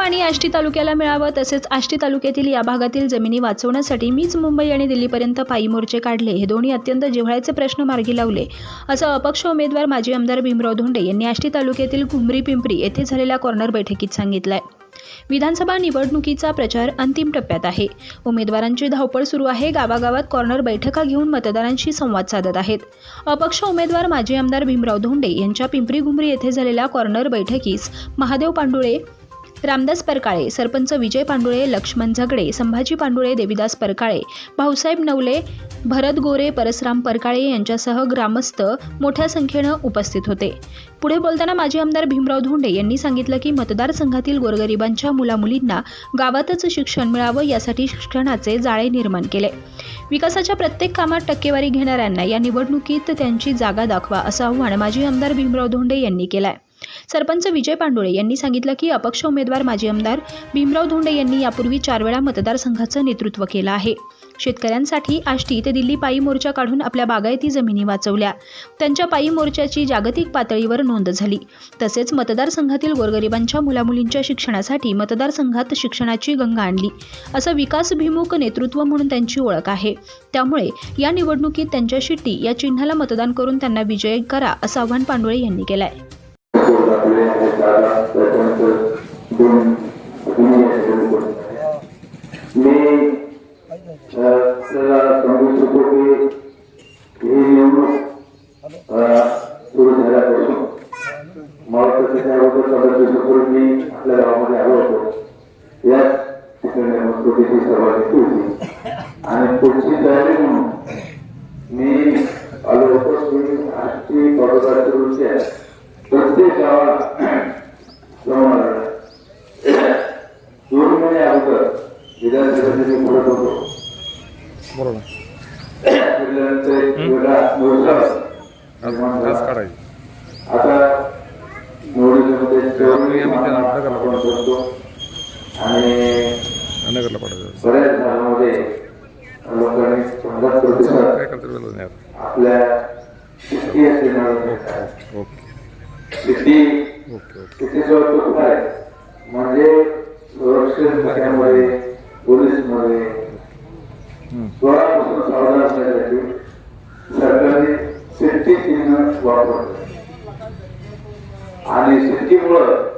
पाणी आष्टी तालुक्याला मिळावं तसेच आष्टी तालुक्यातील या भागातील जमिनी वाचवण्यासाठी मीच मुंबई आणि दिल्लीपर्यंत पायी मोर्चे काढले. हे दोन्ही अत्यंत जिव्हाळ्याचे प्रश्न मार्गी लावले. असं अपक्ष उमेदवार माजी आमदार भीमराव धोंडे यांनी आष्टी तालुक्यातील घुमरी पिंपरी येथे झालेल्या कॉर्नर बैठकीत सांगितलंय. विधानसभा निवडणुकीचा प्रचार अंतिम टप्प्यात आहे. उमेदवारांची धावपळ सुरू आहे. गावागावात कॉर्नर बैठका घेऊन मतदारांशी संवाद साधत आहेत. अपक्ष उमेदवार माजी आमदार भीमराव धोंडे यांच्या पिंपरी घुमरी येथे झालेल्या कॉर्नर बैठकीस महादेव पांडुळे रामदास परकाळे सरपंच विजय पांडुळे लक्ष्मण झगडे संभाजी पांडुळे देविदास परकाळे भाऊसाहेब नवले भरत गोरे परसराम परकाळे यांच्यासह ग्रामस्थ मोठ्या संख्येनं उपस्थित होते. पुढे बोलताना माजी आमदार भीमराव धोंडे यांनी सांगितलं की मतदारसंघातील गोरगरिबांच्या मुलामुलींना गावातच शिक्षण मिळावं यासाठी शिक्षणाचे जाळे निर्माण केले. विकासाच्या प्रत्येक कामात टक्केवारी घेणाऱ्यांना या निवडणुकीत त्यांची जागा दाखवा असं आव्हान माजी आमदार भीमराव धोंडे यांनी केलं आहे सरपंच विजय पांडुळे यांनी सांगितलं की अपक्ष उमेदवार माजी आमदार भीमराव धोंडे यांनी यापूर्वी चार वेळा मतदारसंघाचं नेतृत्व केलं आहे. शेतकऱ्यांसाठी आष्टी ते दिल्ली पायी मोर्चा काढून आपल्या बागायती जमिनी वाचवल्या. त्यांच्या पायी मोर्चाची जागतिक पातळीवर नोंद झाली. तसेच मतदारसंघातील गोरगरिबांच्या मुलामुलींच्या शिक्षणासाठी मतदारसंघात शिक्षणाची गंगा आणली. असं विकासभिमुख नेतृत्व म्हणून त्यांची ओळख आहे. त्यामुळे या निवडणुकीत त्यांच्या शिट्टी या चिन्हाला मतदान करून त्यांना विजय करा असं आव्हान पांडुळे यांनी केलं आहे आपले दादा त्याच्यानंतर दोन मी अ, सांगू की ही निवडणूक सुरू झाल्यापासून मला अगोदर मी आपल्या गावामध्ये आलो होतो याच ठिकाणी मस्कोटीची सभा होती आणि पुढची तयारी म्हणून मी आलो होतो की आजची पदोदाची दृष्टी आहे. प्रत्येक गावाला जाऊन आलेलो दोन महिने अगोदर विधानसभेचे मी बोलत होतो बरोबर फिरल्यानंतर एक वेगळा मोर्चा निर्माण झाला. आता निवडणुकीमध्ये आपण करतो आणि बऱ्याच लोकांनी प्रतिसाद काय करता आपल्या शिस्ती असलेल्या किती? किती ओके ओके शिस्तीचा म्हणजे संरक्षण खात्यामध्ये पोलीसमध्ये. स्वरापासून सावधान असण्यासाठी सरकारने सेफ्टी चिन्ह वापरलं. आणि सेफ्टीमुळं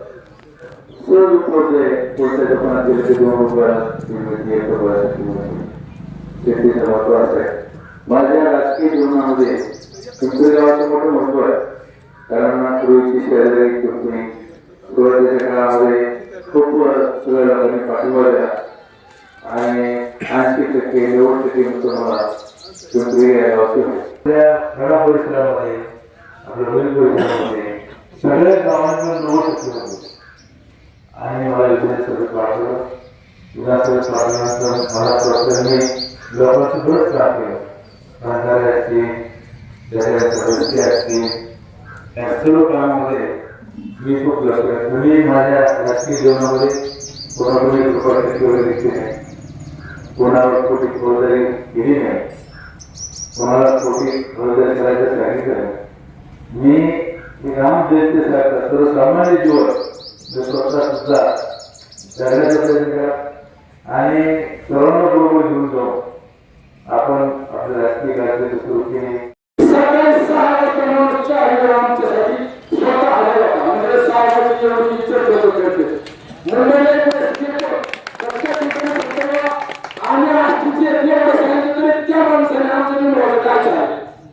सहज उपलब्ध आहे कोणत्या दुकानात गेले ते दोन रुपयात किंमत सेफ्टीचं महत्त्व असं आहे. माझ्या राजकीय जीवनामध्ये पिंपरी गावाचं मोठं महत्त्व आहे. कारण पूर्वीची शहरे तुम्ही सुरुवातीच्या काळामध्ये खूप सुरुवातीला लोकांनी पाठिंबा दिला आणि ऐंशी टक्के नव्वद टक्के मित्र मला पिंपरी या गावाचे आपल्या खेडा परिसरामध्ये आपल्या वडील परिसरामध्ये सगळ्या गावांना नव्वद टक्के होते. आणि मला विधानसभेत पाठवलं. विधानसभेत पाठवल्यानंतर मला प्रसंगी लोकांची बरंच काम केलं. भंडारे असतील त्याच्या रस्ते असतील या सर्व कामामध्ये मी खूप लक्ष दिलं. तुम्ही माझ्या राजकीय जीवनामध्ये कोणाकडे कृपा वगैरे दिसली नाही कोणावर खोटी फौजदारी केली नाही कोणाला खोटी फौजदारी करायचं सांगितलं नाही. मी मी राम जयंतीसारखं सर्वसामान्य जीवन जो स्वतः सुद्धा जगण्याचा प्रयत्न करा आणि सर्वांना बरोबर घेऊन जाऊ आपण आपल्या राजकीय कार्याचे सुरू आम्ही आष्टीचे एवढं सांगितलं त्या माणसाने आमचं निवडलं काय आहे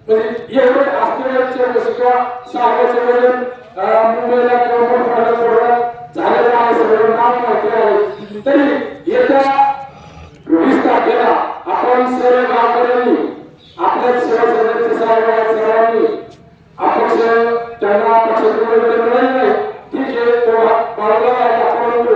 म्हणजे एवढे आष्टीचे किंवा सागाचे वजन मुंबईला किंवा मोठमोठ्या शहरात झालेलं आहे सगळं नाव माहिती आहे तरी येत्या वीस तारखेला आपण सर्व गावकऱ्यांनी आपल्या शिवसेनेचे सर्व सर्वांनी अपक्ष त्यांना पक्षाचे नाही ठीक आहे तो बाजूला आहे परंतु